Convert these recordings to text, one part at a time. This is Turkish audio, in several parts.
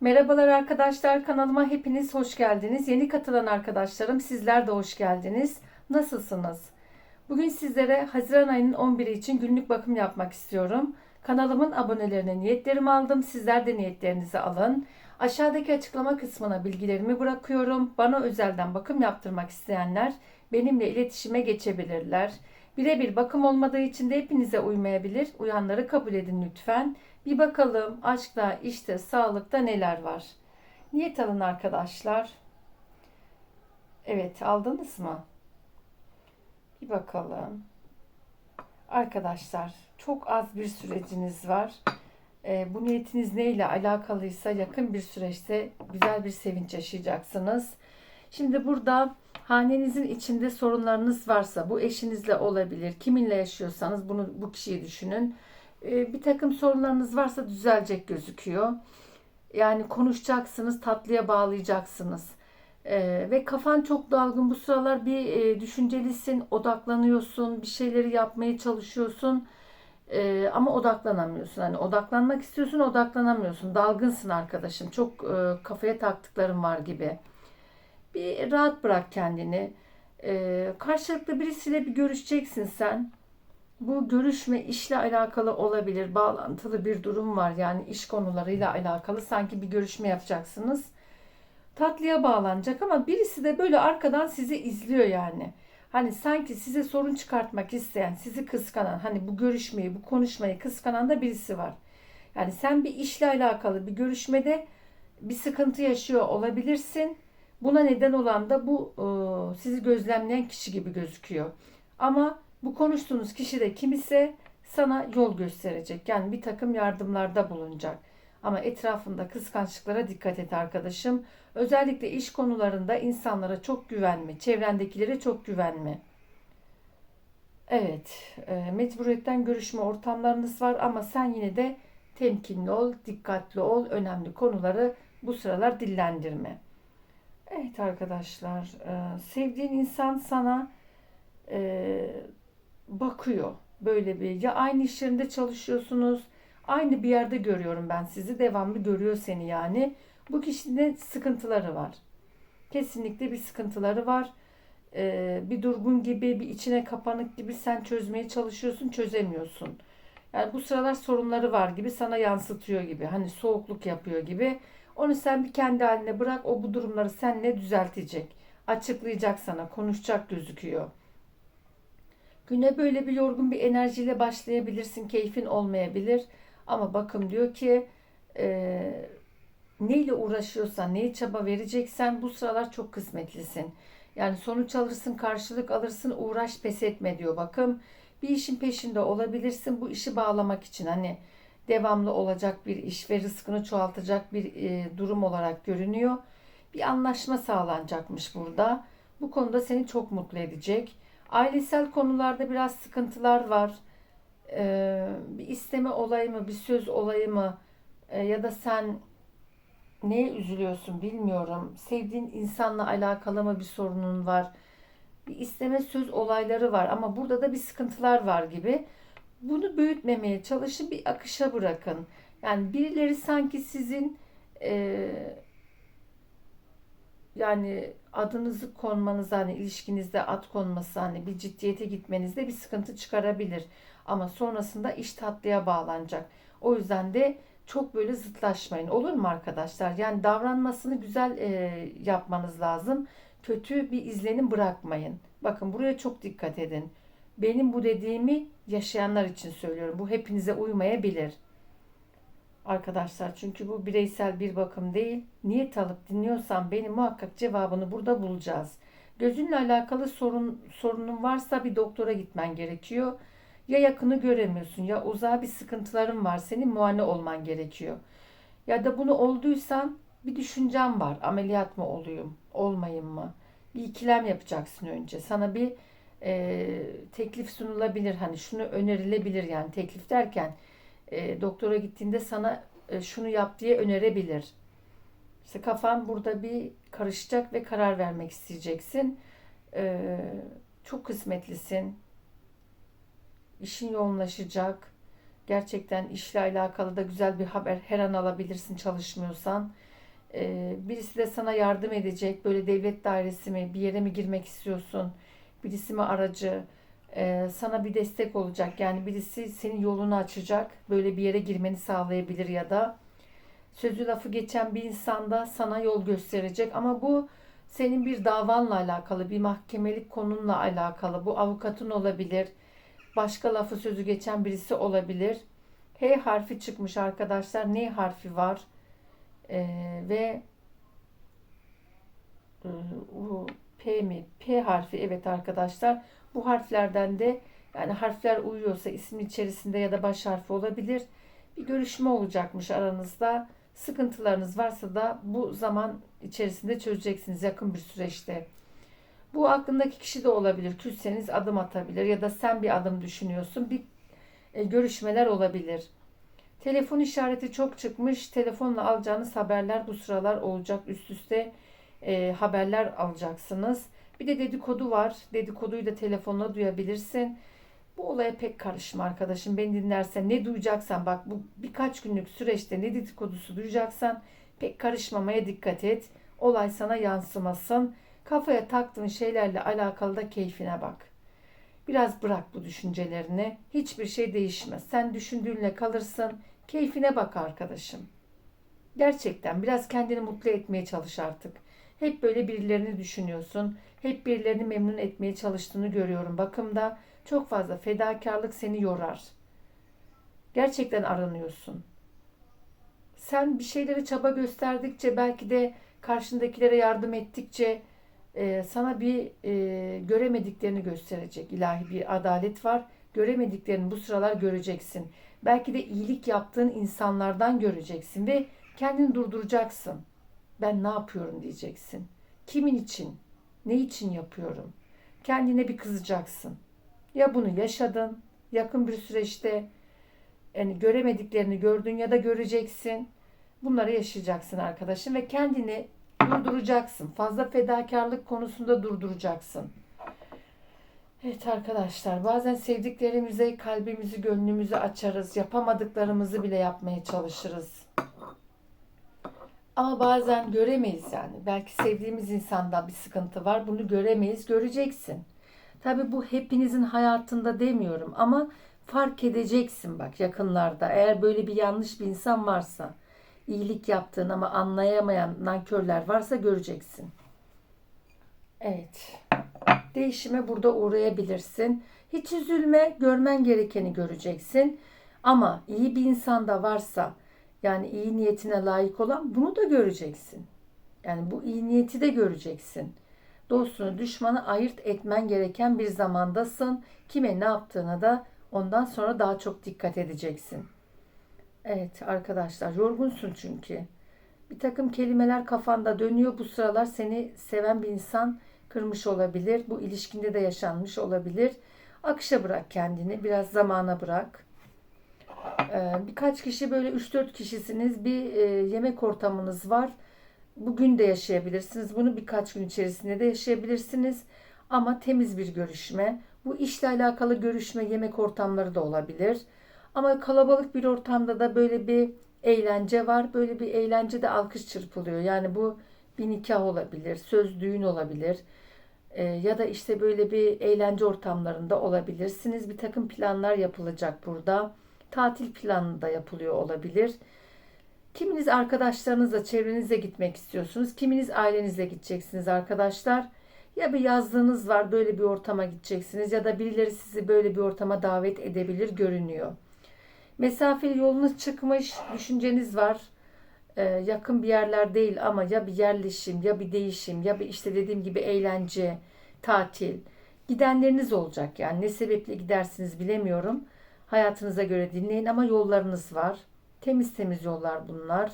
Merhabalar arkadaşlar kanalıma hepiniz hoş geldiniz. Yeni katılan arkadaşlarım sizler de hoş geldiniz. Nasılsınız? Bugün sizlere Haziran ayının 11'i için günlük bakım yapmak istiyorum. Kanalımın abonelerine niyetlerimi aldım. Sizler de niyetlerinizi alın. Aşağıdaki açıklama kısmına bilgilerimi bırakıyorum. Bana özelden bakım yaptırmak isteyenler benimle iletişime geçebilirler. Birebir bakım olmadığı için de hepinize uymayabilir. Uyanları kabul edin lütfen. Bir bakalım aşkta, işte, sağlıkta neler var. Niyet alın arkadaşlar. Evet, aldınız mı? Bir bakalım. Arkadaşlar, çok az bir süreciniz var. Ee, bu niyetiniz neyle alakalıysa yakın bir süreçte güzel bir sevinç yaşayacaksınız. Şimdi burada hanenizin içinde sorunlarınız varsa bu eşinizle olabilir. Kiminle yaşıyorsanız bunu bu kişiyi düşünün. Ee, bir takım sorunlarınız varsa düzelecek gözüküyor. Yani konuşacaksınız, tatlıya bağlayacaksınız. Ee, ve kafan çok dalgın bu sıralar bir e, düşüncelisin, odaklanıyorsun, bir şeyleri yapmaya çalışıyorsun. Ee, ama odaklanamıyorsun. Hani odaklanmak istiyorsun, odaklanamıyorsun. Dalgınsın arkadaşım. Çok e, kafaya taktıkların var gibi. Bir rahat bırak kendini. Ee, karşılıklı birisiyle bir görüşeceksin sen. Bu görüşme işle alakalı olabilir. Bağlantılı bir durum var. Yani iş konularıyla alakalı sanki bir görüşme yapacaksınız. Tatlıya bağlanacak ama birisi de böyle arkadan sizi izliyor yani. Hani sanki size sorun çıkartmak isteyen, sizi kıskanan, hani bu görüşmeyi, bu konuşmayı kıskanan da birisi var. Yani sen bir işle alakalı bir görüşmede bir sıkıntı yaşıyor olabilirsin. Buna neden olan da bu e, sizi gözlemleyen kişi gibi gözüküyor. Ama bu konuştuğunuz kişi de kim ise sana yol gösterecek. Yani bir takım yardımlarda bulunacak. Ama etrafında kıskançlıklara dikkat et arkadaşım. Özellikle iş konularında insanlara çok güvenme. Çevrendekilere çok güvenme. Evet, e, mecburiyetten görüşme ortamlarınız var ama sen yine de temkinli ol, dikkatli ol, önemli konuları bu sıralar dillendirme. Evet arkadaşlar, e, sevdiğin insan sana e, bakıyor. Böyle bir ya aynı iş yerinde çalışıyorsunuz, aynı bir yerde görüyorum ben sizi, devamlı görüyor seni yani. Bu kişinin sıkıntıları var. Kesinlikle bir sıkıntıları var. E, bir durgun gibi, bir içine kapanık gibi sen çözmeye çalışıyorsun, çözemiyorsun. Yani bu sıralar sorunları var gibi sana yansıtıyor gibi. Hani soğukluk yapıyor gibi. Onu sen bir kendi haline bırak. O bu durumları seninle düzeltecek. Açıklayacak sana, konuşacak gözüküyor. Güne böyle bir yorgun bir enerjiyle başlayabilirsin. Keyfin olmayabilir. Ama bakın diyor ki e, neyle uğraşıyorsan, neyi çaba vereceksen bu sıralar çok kısmetlisin. Yani sonuç alırsın, karşılık alırsın, uğraş pes etme diyor. Bakın bir işin peşinde olabilirsin bu işi bağlamak için. Hani devamlı olacak bir iş ve rızkını çoğaltacak bir e, durum olarak görünüyor. Bir anlaşma sağlanacakmış burada. Bu konuda seni çok mutlu edecek. Ailesel konularda biraz sıkıntılar var. Ee, bir isteme olayı mı, bir söz olayı mı e, ya da sen neye üzülüyorsun bilmiyorum. Sevdiğin insanla alakalı mı bir sorunun var? Bir isteme söz olayları var ama burada da bir sıkıntılar var gibi. Bunu büyütmemeye çalışın, bir akışa bırakın. Yani birileri sanki sizin e, yani adınızı konmanız hani ilişkinizde ad konması hani bir ciddiyete gitmenizde bir sıkıntı çıkarabilir. Ama sonrasında iş tatlıya bağlanacak. O yüzden de çok böyle zıtlaşmayın. Olur mu arkadaşlar? Yani davranmasını güzel e, yapmanız lazım. Kötü bir izlenim bırakmayın. Bakın buraya çok dikkat edin. Benim bu dediğimi yaşayanlar için söylüyorum. Bu hepinize uymayabilir. Arkadaşlar çünkü bu bireysel bir bakım değil. Niyet alıp dinliyorsan beni muhakkak cevabını burada bulacağız. Gözünle alakalı sorun sorunun varsa bir doktora gitmen gerekiyor. Ya yakını göremiyorsun ya uzağa bir sıkıntıların var. Senin muayene olman gerekiyor. Ya da bunu olduysan bir düşüncem var. Ameliyat mı olayım, olmayayım mı? Bir ikilem yapacaksın önce. Sana bir e, teklif sunulabilir. Hani şunu önerilebilir yani teklif derken e, doktora gittiğinde sana e, şunu yap diye önerebilir. İşte kafan burada bir karışacak ve karar vermek isteyeceksin. E, çok kısmetlisin. İşin yoğunlaşacak. Gerçekten işle alakalı da güzel bir haber her an alabilirsin çalışmıyorsan. Ee, birisi de sana yardım edecek. Böyle devlet dairesi mi, bir yere mi girmek istiyorsun? Birisi mi aracı? Ee, sana bir destek olacak. Yani birisi senin yolunu açacak. Böyle bir yere girmeni sağlayabilir ya da sözü lafı geçen bir insan da sana yol gösterecek. Ama bu senin bir davanla alakalı, bir mahkemelik konunla alakalı. Bu avukatın olabilir. Başka lafı sözü geçen birisi olabilir. H harfi çıkmış arkadaşlar. N harfi var. Ee, ve e, P mi? P harfi evet arkadaşlar. Bu harflerden de yani harfler uyuyorsa ismin içerisinde ya da baş harfi olabilir. Bir görüşme olacakmış aranızda. Sıkıntılarınız varsa da bu zaman içerisinde çözeceksiniz yakın bir süreçte. Bu aklındaki kişi de olabilir. Küsseniz adım atabilir ya da sen bir adım düşünüyorsun. Bir e, görüşmeler olabilir. Telefon işareti çok çıkmış. Telefonla alacağınız haberler bu sıralar olacak. Üst üste e, haberler alacaksınız. Bir de dedikodu var. Dedikoduyu da telefonla duyabilirsin. Bu olaya pek karışma arkadaşım. Beni dinlersen ne duyacaksan bak bu birkaç günlük süreçte ne dedikodusu duyacaksan pek karışmamaya dikkat et. Olay sana yansımasın. Kafaya taktığın şeylerle alakalı da keyfine bak. Biraz bırak bu düşüncelerini. Hiçbir şey değişmez. Sen düşündüğünle kalırsın. Keyfine bak arkadaşım. Gerçekten biraz kendini mutlu etmeye çalış artık. Hep böyle birilerini düşünüyorsun. Hep birilerini memnun etmeye çalıştığını görüyorum bakımda. Çok fazla fedakarlık seni yorar. Gerçekten aranıyorsun. Sen bir şeylere çaba gösterdikçe belki de karşındakilere yardım ettikçe e, sana bir e, göremediklerini gösterecek. İlahi bir adalet var. Göremediklerini bu sıralar göreceksin. Belki de iyilik yaptığın insanlardan göreceksin ve kendini durduracaksın. Ben ne yapıyorum diyeceksin. Kimin için? Ne için yapıyorum? Kendine bir kızacaksın. Ya bunu yaşadın, yakın bir süreçte yani göremediklerini gördün ya da göreceksin. Bunları yaşayacaksın arkadaşım ve kendini durduracaksın. Fazla fedakarlık konusunda durduracaksın. Evet arkadaşlar bazen sevdiklerimize kalbimizi gönlümüzü açarız. Yapamadıklarımızı bile yapmaya çalışırız. Ama bazen göremeyiz yani. Belki sevdiğimiz insanda bir sıkıntı var. Bunu göremeyiz. Göreceksin. Tabi bu hepinizin hayatında demiyorum ama fark edeceksin bak yakınlarda. Eğer böyle bir yanlış bir insan varsa, iyilik yaptığın ama anlayamayan nankörler varsa göreceksin. Evet. Değişime burada uğrayabilirsin. Hiç üzülme, görmen gerekeni göreceksin. Ama iyi bir insan da varsa, yani iyi niyetine layık olan bunu da göreceksin. Yani bu iyi niyeti de göreceksin. Dostunu, düşmanı ayırt etmen gereken bir zamandasın. Kime ne yaptığına da ondan sonra daha çok dikkat edeceksin. Evet arkadaşlar yorgunsun çünkü. Bir takım kelimeler kafanda dönüyor. Bu sıralar seni seven bir insan kırmış olabilir. Bu ilişkinde de yaşanmış olabilir. Akışa bırak kendini. Biraz zamana bırak. Ee, birkaç kişi böyle 3-4 kişisiniz. Bir e, yemek ortamınız var. Bugün de yaşayabilirsiniz. Bunu birkaç gün içerisinde de yaşayabilirsiniz. Ama temiz bir görüşme. Bu işle alakalı görüşme, yemek ortamları da olabilir. Ama kalabalık bir ortamda da böyle bir eğlence var. Böyle bir eğlence de alkış çırpılıyor. Yani bu bir nikah olabilir, söz düğün olabilir. Ee, ya da işte böyle bir eğlence ortamlarında olabilirsiniz. Bir takım planlar yapılacak burada. Tatil planı da yapılıyor olabilir. Kiminiz arkadaşlarınızla, çevrenizle gitmek istiyorsunuz. Kiminiz ailenizle gideceksiniz arkadaşlar. Ya bir yazlığınız var böyle bir ortama gideceksiniz ya da birileri sizi böyle bir ortama davet edebilir görünüyor. Mesafeli yolunuz çıkmış, düşünceniz var. Ee, yakın bir yerler değil ama ya bir yerleşim ya bir değişim ya bir işte dediğim gibi eğlence, tatil. Gidenleriniz olacak yani ne sebeple gidersiniz bilemiyorum. Hayatınıza göre dinleyin ama yollarınız var. Temiz temiz yollar bunlar.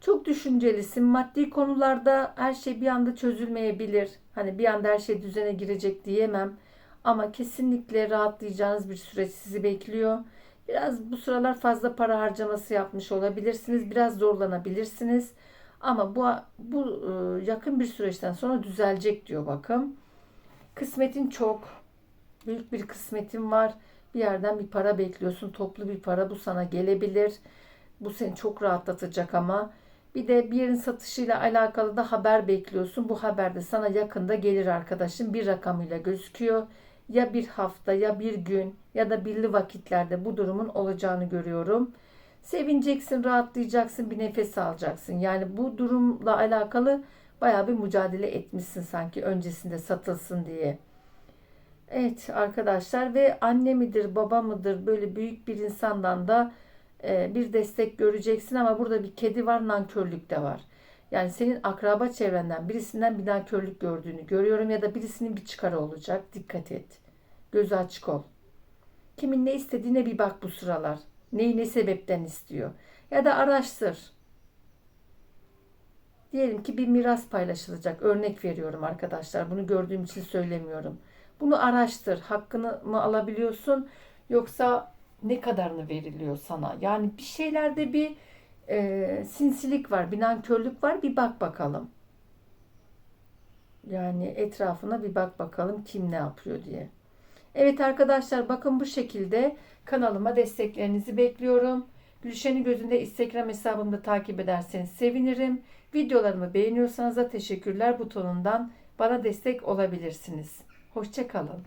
Çok düşüncelisin. Maddi konularda her şey bir anda çözülmeyebilir. Hani bir anda her şey düzene girecek diyemem. Ama kesinlikle rahatlayacağınız bir süreç sizi bekliyor. Biraz bu sıralar fazla para harcaması yapmış olabilirsiniz. Biraz zorlanabilirsiniz. Ama bu, bu e, yakın bir süreçten sonra düzelecek diyor bakın. Kısmetin çok. Büyük bir kısmetin var. Bir yerden bir para bekliyorsun. Toplu bir para bu sana gelebilir. Bu seni çok rahatlatacak ama. Bir de bir yerin satışıyla alakalı da haber bekliyorsun. Bu haber de sana yakında gelir arkadaşım. Bir rakamıyla gözüküyor. Ya bir hafta ya bir gün ya da belli vakitlerde bu durumun olacağını görüyorum. Sevineceksin, rahatlayacaksın, bir nefes alacaksın. Yani bu durumla alakalı bayağı bir mücadele etmişsin sanki öncesinde satılsın diye. Evet arkadaşlar ve anne midir baba mıdır böyle büyük bir insandan da e, bir destek göreceksin ama burada bir kedi var nankörlük de var. Yani senin akraba çevrenden birisinden bir nankörlük gördüğünü görüyorum ya da birisinin bir çıkarı olacak. Dikkat et. Gözü açık ol. Kimin ne istediğine bir bak bu sıralar. Neyi ne sebepten istiyor. Ya da araştır. Diyelim ki bir miras paylaşılacak. Örnek veriyorum arkadaşlar. Bunu gördüğüm için söylemiyorum. Bunu araştır. Hakkını mı alabiliyorsun yoksa ne kadarını veriliyor sana? Yani bir şeylerde bir e, sinsilik var, bir nankörlük var. Bir bak bakalım. Yani etrafına bir bak bakalım kim ne yapıyor diye. Evet arkadaşlar bakın bu şekilde kanalıma desteklerinizi bekliyorum. Gülşen'in gözünde Instagram hesabımda takip ederseniz sevinirim. Videolarımı beğeniyorsanız da teşekkürler butonundan bana destek olabilirsiniz. Hoşçakalın.